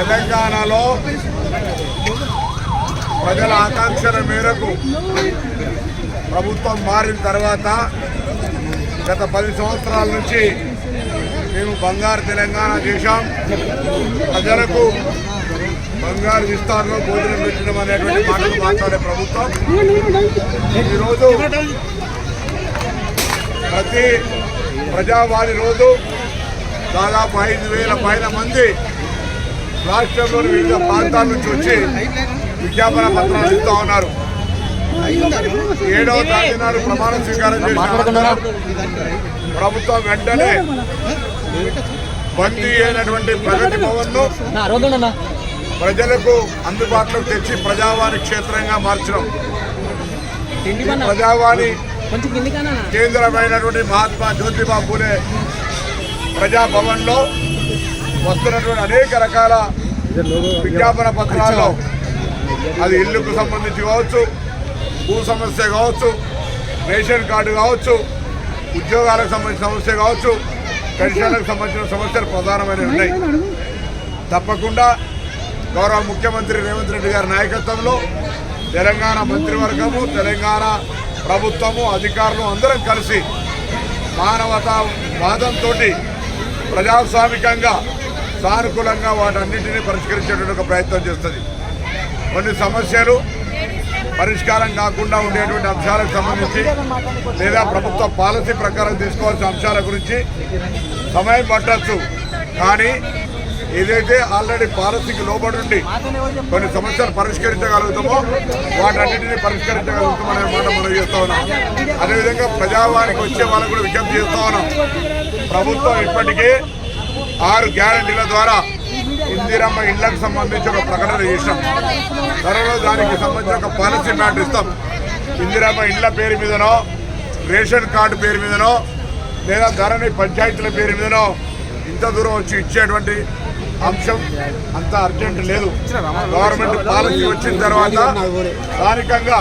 తెలంగాణలో ప్రజల ఆకాంక్షల మేరకు ప్రభుత్వం మారిన తర్వాత గత పది సంవత్సరాల నుంచి మేము బంగారు తెలంగాణ చేశాం ప్రజలకు బంగారు విస్తారంలో భోజనం పెట్టడం అనేటువంటి మాటలు మాట్లాడే ప్రభుత్వం. ఈరోజు ప్రతి ప్రజావాణి రోజు దాదాపు ఐదు వేల పైన మంది రాష్ట్రంలోని వివిధ ప్రాంతాల నుంచి వచ్చి విజ్ఞాపన పత్రాలు ఇస్తా ఉన్నారు. ఏడవ తారీఖు నాడు ప్రమాణ స్వీకారం చేసిన ప్రభుత్వం వెంటనే బందీ అయినటువంటి ప్రగతి భవన్ను ప్రజలకు అందుబాటులోకి తెచ్చి ప్రజావాణి క్షేత్రంగా మార్చడం. ప్రజావాణి కేంద్రమైనటువంటి మహాత్మా జ్యోతిబా పూలే ప్రజాభవన్లో వస్తున్నటువంటి అనేక రకాల విజ్ఞాపన పత్రాల్లో అది ఇల్లుకు సంబంధించి కావచ్చు భూ సమస్య కావచ్చు రేషన్ కార్డు కావచ్చు ఉద్యోగాలకు సంబంధించిన సమస్య కావచ్చు పెన్షన్లకు సంబంధించిన సమస్యలు ప్రధానమైనవి ఉన్నాయి. తప్పకుండా గౌరవ ముఖ్యమంత్రి రేవంత్ రెడ్డి గారి నాయకత్వంలో తెలంగాణ మంత్రివర్గము తెలంగాణ ప్రభుత్వము అధికారులు అందరం కలిసి మానవతా వాదంతో ప్రజాస్వామికంగా సానుకూలంగా వాటన్నింటినీ పరిష్కరించేటువంటి ఒక ప్రయత్నం చేస్తుంది. కొన్ని సమస్యలు పరిష్కారం కాకుండా ఉండేటువంటి అంశాలకు సంబంధించి లేదా ప్రభుత్వ పాలసీ ప్రకారం తీసుకోవాల్సిన అంశాల గురించి సమయం పట్టచ్చు. కానీ ఏదైతే ఆల్రెడీ పాలసీకి లోబడి ఉండి కొన్ని సమస్యలు పరిష్కరించగలుగుతామో వాటన్నిటిని పరిష్కరించగలుగుతామనే మాట మనం చేస్తా ఉన్నాం. అదేవిధంగా ప్రజావానికి వచ్చే వాళ్ళకు కూడా విజ్ఞప్తి చేస్తా ఉన్నాం. ప్రభుత్వం ఇప్పటికే ఆరు గ్యారంటీల ద్వారా ఇందిరమ్మ ఇళ్ళకు సంబంధించి ఒక ప్రకటన చేసినాం త్వరలో దానికి సంబంధించిన ఒక పాలసీ మ్యాటర్ ఇస్తాం. ఇందిరమ్మ ఇళ్ళ పేరు మీదనో రేషన్ కార్డు పేరు మీదనో లేదా ధరణి పంచాయతీల పేరు మీదనో ఇంత దూరం వచ్చి ఇచ్చేటువంటి అంశం అంత అర్జెంట్ లేదు. గవర్నమెంట్ పాలసీ వచ్చిన తర్వాత స్థానికంగా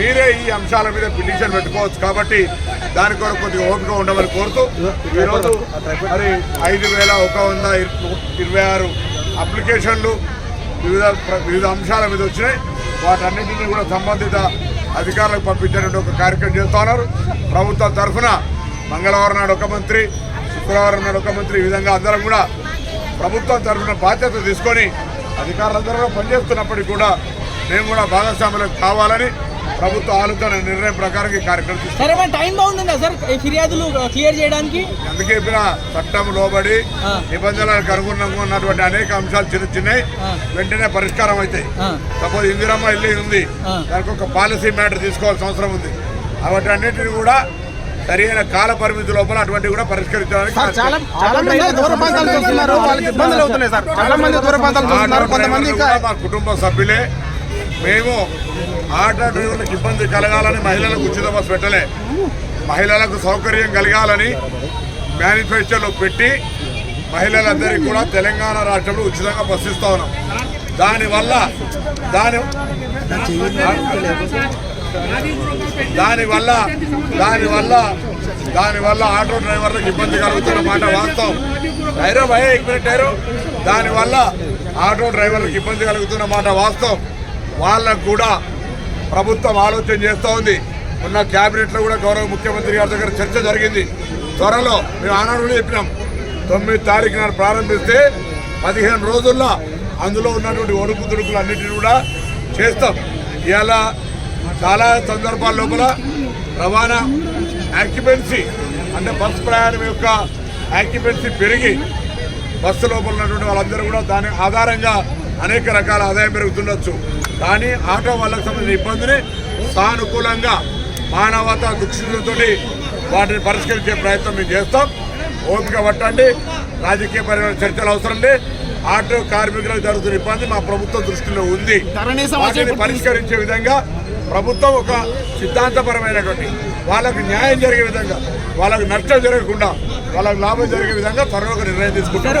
మీరే ఈ అంశాల మీద పిటిషన్ పెట్టుకోవచ్చు కాబట్టి దాని కొరకు కొద్దిగా ఓపిక ఉండమని కోరుతూ ఈరోజు మరి ఐదు వేల ఒక వంద ఇరవై ఆరు అప్లికేషన్లు వివిధ వివిధ అంశాల మీద వచ్చినాయి. వాటన్నింటినీ కూడా సంబంధిత అధికారులకు పంపించేటువంటి ఒక కార్యక్రమం చేస్తా ఉన్నారు. ప్రభుత్వం తరఫున మంగళవారం నాడు ఒక మంత్రి శుక్రవారం నాడు ఒక మంత్రి ఈ విధంగా అందరం కూడా ప్రభుత్వం తరఫున బాధ్యత తీసుకొని అధికారులందరూ పనిచేస్తున్నప్పటికీ కూడా మేము కూడా భాగస్వాములకు కావాలని ప్రభుత్వ ఆలోచన నిర్ణయం ప్రకారం ఈ కార్యక్రమం సరే మరి టైం బాగుంటుందా సార్? ఈ ఫిర్యాదులు క్లియర్ చేయడానికి? అందుకే చెప్పిన చట్టం లోబడి. నిబంధనలకు అనుగుణంగా ఉన్నటువంటి అనేక అంశాలు చిన్న చిన్నవి. వెంటనే పరిష్కారం అవుతాయి. సపోజ్ ఇందిరమ్మ ఇల్లు ఉంది. దానికి ఒక పాలసీ మ్యాటర్ తీసుకోవాల్సిన అవసరం ఉంది. వాటి అన్నింటినీ కూడా సరైన కాల పరిమితి లోపల అటువంటివి కూడా పరిష్కరించడానికి చాలా చాలా మంది దూర వాళ్ళకి ఇబ్బందులు అవుతున్నాయి సార్. చాలా మంది దూర కొంతమంది మా కుటుంబ సభ్యులే మేము ఆటో డ్రైవర్లకు ఇబ్బంది కలగాలని మహిళలకు ఉచిత బస్సు పెట్టలే. మహిళలకు సౌకర్యం కలగాలని మేనిఫెస్టోలో పెట్టి మహిళలందరికీ కూడా తెలంగాణ రాష్ట్రంలో ఉచితంగా బస్సు ఇస్తా ఉన్నాం. దానివల్ల దాని దానివల్ల దానివల్ల దానివల్ల ఆటో డ్రైవర్లకు ఇబ్బంది కలుగుతున్న మాట వాస్తవం. టైరో భయ ఎక్కిన టైరో. దానివల్ల ఆటో డ్రైవర్లకు ఇబ్బంది కలుగుతున్న మాట వాస్తవం. వాళ్ళకు కూడా ప్రభుత్వం ఆలోచన చేస్తూ ఉంది. ఉన్న క్యాబినెట్లో కూడా గౌరవ ముఖ్యమంత్రి గారి దగ్గర చర్చ జరిగింది. త్వరలో మేము ఆనాడు చెప్పినాం. తొమ్మిది తారీఖున ప్రారంభిస్తే పదిహేను రోజుల్లో అందులో ఉన్నటువంటి ఒడుకు దుడుకులు అన్నింటినీ కూడా చేస్తాం. ఇలా చాలా సందర్భాల లోపల రవాణా యాక్యుపెన్సీ అంటే బస్సు ప్రయాణం యొక్క యాక్యుపెన్సీ పెరిగి బస్సు లోపల ఉన్నటువంటి వాళ్ళందరూ కూడా దాని ఆధారంగా అనేక రకాల ఆదాయం పెరుగుతుండొచ్చు. కానీ ఆటో వాళ్ళకి సంబంధించిన ఇబ్బందిని సానుకూలంగా మానవతా దృష్టితో వాటిని పరిష్కరించే ప్రయత్నం మేము చేస్తాం. ఓపిక పట్టండి. రాజకీయ పరిమాణ చర్చలు అవసరం లేదు ఆటో కార్మికులకు జరుగుతున్న ఇబ్బంది మా ప్రభుత్వం దృష్టిలో ఉంది. పరిష్కరించే విధంగా ప్రభుత్వం ఒక సిద్ధాంతపరమైనటువంటి వాళ్ళకు న్యాయం జరిగే విధంగా వాళ్ళకు నష్టం జరగకుండా వాళ్ళకు లాభం జరిగే విధంగా త్వరలో ఒక నిర్ణయం సార్ తీసుకుంటారు